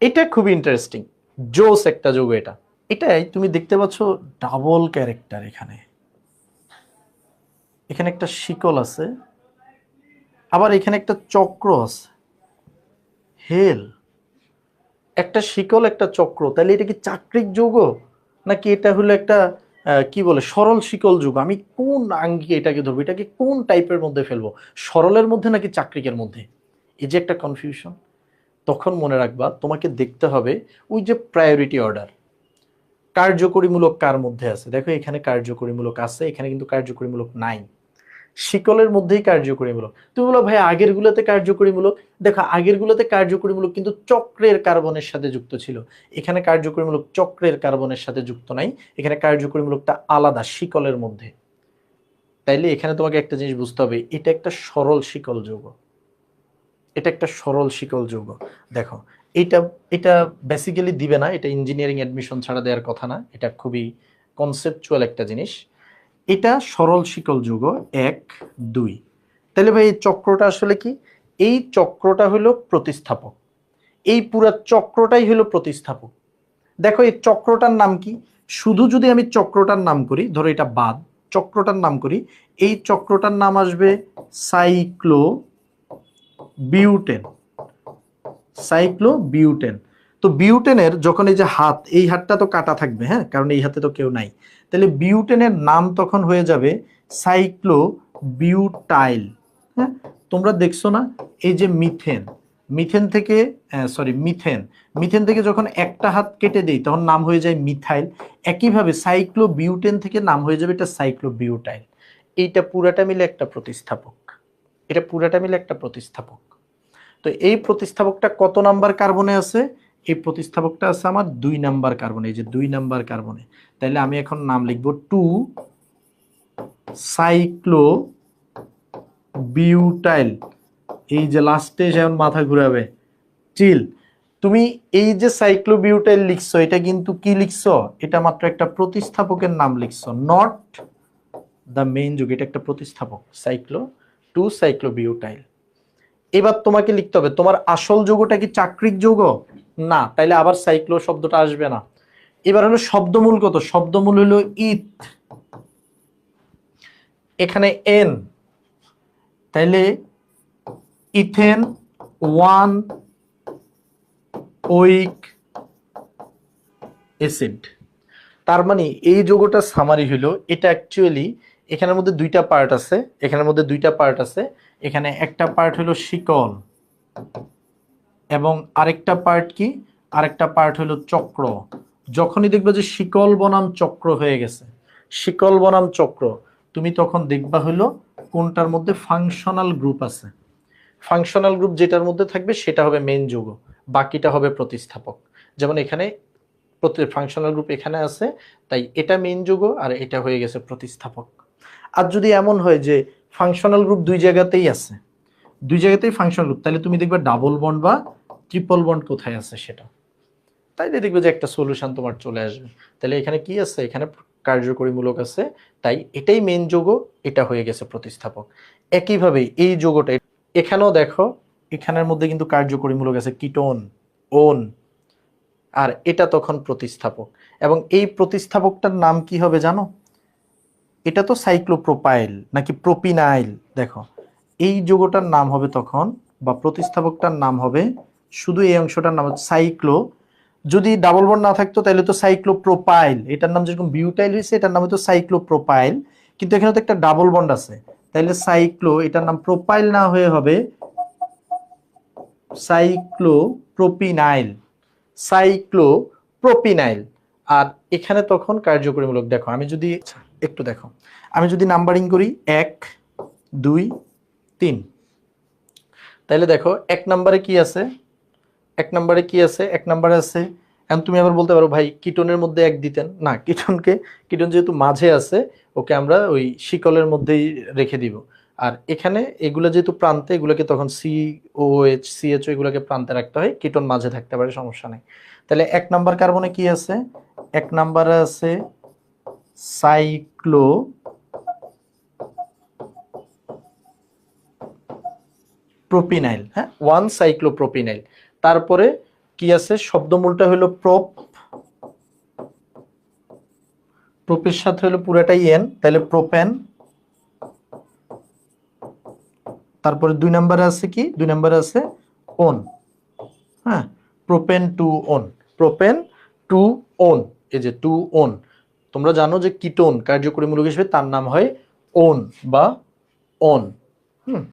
এটা খুবই ইন্টারেস্টিং জোস একটা যৌগ এটা। এটাই তুমি দেখতে পাচ্ছ ডাবল ক্যারেক্টার এখানে। এখানে একটা শিকল আছে, আবার এখানে একটা চক্র আছে। হেল একটা শিকল, একটা চক্র। তাহলে এটা কি চাকরিক যুগ নাকি এটা হলো একটা কি বলে, সরল শিকল যুগ? আমি কোন আঙ্গিকে এটাকে ধরবো? এটাকে কোন টাইপের মধ্যে ফেলব? সরলের মধ্যে নাকি চাকরিকের মধ্যে? এই যে একটা কনফিউশন তখন মনে রাখবা তোমাকে দেখতে হবে ওই যে প্রায়োরিটি অর্ডার কার্যকরীমূলক কার মধ্যে আছে? দেখো এখানে কার্যকরীমূলক আছে, এখানে কিন্তু কার্যকরীমূলক নাই। শিকলের মধ্যেই কার্যকরীমূলক। তুমি বলো, ভাই আগের গুলোতে কার্যকরীমূলক? দেখো আগের গুলোতে কার্যকরীমূলক কিন্তু চক্রের কার্বনের সাথে যুক্ত ছিল। এখানে কার্যকরীমূলক চক্রের কার্বনের সাথে যুক্ত নাই, এখানে কার্যকরীমূলকটা আলাদা শিকলের মধ্যে। তাইলে এখানে তোমাকে একটা জিনিস বুঝতে হবে, এটা একটা সরল শিকল যৌগ। এটা একটা সরল শিকল যৌগ। দেখো, এটা এটা বেসিক্যালি দিবে না, এটা ইঞ্জিনিয়ারিং অ্যাডমিশন ছাড়া দেওয়ার কথা না, এটা খুবই কনসেপচুয়াল একটা জিনিস। এটা সরল শিকল যৌগ, এক, দুই। তাহলে ভাই, এই চক্রটা আসলে কি? এই চক্রটা হলো প্রতিস্থাপক। এই পুরা চক্রটাই হলো প্রতিস্থাপক। দেখো, এই চক্রটার নাম কি? শুধু যদি আমি চক্রটার নাম করি, ধরো এটা বাদ, চক্রটার নাম করি, এই চক্রটার নাম আসবে সাইক্লো বিউটেন সাইক্লো বিউটেন তো বিউটেনের যখন এই যে হাত, এই হাতটা তো কাটা থাকবে হ্যাঁ? কারণ এই হাতে তো কেউ নাই। তাহলে বিউটেনের নাম তখন হয়ে যাবে সাইক্লো বিউটাইল হ্যাঁ? তোমরা দেখছ না, এই যে মিথেন মিথেন থেকে সরি মিথেন। মিথেন থেকে যখন একটা হাত কেটে দেই, তখন নাম হয়ে যায় মিথাইল। একইভাবে সাইক্লো বিউটেন থেকে নাম হয়ে যাবে এটা সাইক্লো বিউটাইল এইটা পুরাটা মিলে একটা প্রতিস্থাপক। এটা পুরাটা মিলে একটা প্রতিস্থাপক। তো এই প্রতিস্থাপকটা কত নাম্বার কার্বনে আছে? এই প্রতিস্থাপকটা আছে আমার দুই নাম্বার কার্বনে, এই যে দুই নাম্বার কার্বনে। তাইলে আমি এখন নাম লিখব টু সাইক্লো বিউটাইল। এই যে লাস্টে যেমন মাথা ঘুরাবে, চিল। তুমি এই যে সাইক্লোবিউটাইল লিখছো, এটা কিন্তু কি লিখছো? এটা মাত্র একটা প্রতিস্থাপকের নাম লিখছো নট দ্য মেইন যুগ, এটা একটা প্রতিস্থাপক, সাইক্লো, টু সাইক্লোবিউটাইল এবার তোমাকে লিখতে হবে, তোমার আসল যৌগটা কি চাকরিক যৌগ? না, তাইলে আবার সাইক্লো শব্দটা আসবে না। এবার হলো শব্দমূল কত? শব্দমূল হলো ইথ। এখানে এন। তাইলে ইথেন ওয়ান ওইক অ্যাসিড। তার মানে এই যৌগটা সামারি হলো, এটা অ্যাকচুয়ালি এখানের মধ্যে দুইটা পার্ট আছে, এখানের মধ্যে দুইটা পার্ট আছে। এখানে একটা পার্ট হলো শিকল এবং আরেকটা পার্ট কি? আরেকটা পার্ট হলো চক্র। যখনই দেখবে যে শিকল বনাম চক্র হয়ে গেছে, শিকল বনাম চক্র, তুমি তখন দেখবা হলো কোনটার মধ্যে ফাংশনাল গ্রুপ আছে। ফাংশনাল গ্রুপ যেটার মধ্যে থাকবে সেটা হবে মেন যৌগ, বাকিটা হবে প্রতিস্থাপক। যেমন এখানে ফাংশনাল গ্রুপ এখানে আছে, তাই এটা মেন যৌগ আর এটা হয়ে গেছে প্রতিস্থাপক। আর যদি এমন হয় যে ফাংশনাল গ্রুপ দুই জায়গাতেই আছে, দুই জায়গাতেই ফাংশনাল গ্রুপ তাহলে তুমি দেখবে ডাবল বন্ড বা ট্রিপল বন্ড কোথায় আছে সেটা? তাইলে দেখবে যে একটা সলিউশন তোমার চলে আসবে। তাহলে এখানে কি আছে? এখানে কার্যকরীমূলক আছে, তাই এটাই মেন যোগ এটা হয়ে গেছে প্রতিস্থাপক। একইভাবে এই যোগটা, এখানেও দেখো, এখানের মধ্যে কিন্তু কার্যকরীমূলক আছে কিটোন ওন আর এটা তখন প্রতিস্থাপক। এবং এই প্রতিস্থাপকটার নাম কি হবে জানো? এটা তো সাইক্লোপ্রোপাইল নাকি প্রোপিনাইল দেখো, এই যোগটার নাম হবে তখন, বা প্রতিস্থাপকটার নাম হবে শুধু এই অংশটার নাম হচ্ছে সাইক্লো যদি ডাবল বন্ড না থাকতো, তাহলে তো সাইক্লোপ্রোপাইল এটার নাম যেরকম বিউটাইল হয়েছে, এটার নাম হতো সাইক্লোপ্রোপাইল কিন্তু এখানে তো একটা ডাবল বন্ড আছে। তাহলে সাইক্লো এটার নাম প্রোপাইল না হয়ে হবে সাইক্লোপ্রোপিনাইল সাইক্লোপ্রোপিনাইল আর এখানে তখন কার্যকরীমূলক দেখো, আমি যদি একটু দেখো। আমি যদি নাম্বারিং করি, এক, দুই, তিন। তাহলে দেখো, এক নম্বরে কি আছে? এক নম্বরে কি আছে? এক নম্বরে আছে, এখন তুমি আবার বলতে পারো, ভাই কিটনের মধ্যে এক দিতেন। না কিটনকে কিটন যেহেতু মাঝে আছে, ওকে আমরা ওই শিকলের মধ্যেই রেখে দিব। আর এখানে এগুলো যেহেতু প্রান্তে, এগুলোকে তখন C O H C H এগুলোকে প্রান্তে রাখতে হয় কিটন মাঝে থাকতে পারে, সমস্যা নেই। তাহলে এক নাম্বার কার্বনে কি আছে? এক নাম্বারে আছে সাইক্লো প্রোপিনাইল হ্যাঁ? ওয়ান সাইক্লোপ্রোপিনাইল তারপরে কি আছে? শব্দমূলটা হলো প্রপ। প্রপের সাথে হলো পুরাটাই এন তাহলে প্রোপেন। তারপরে দুই নম্বরে আছে কি? দুই নম্বরে আছে ওন হ্যাঁ? Propane two one propane two one এই যে টু ওন তোমরা জানো যে কিটোন কার্যকরী মূলক হিসেবে তার নাম হয় ওন বা অন। হুম।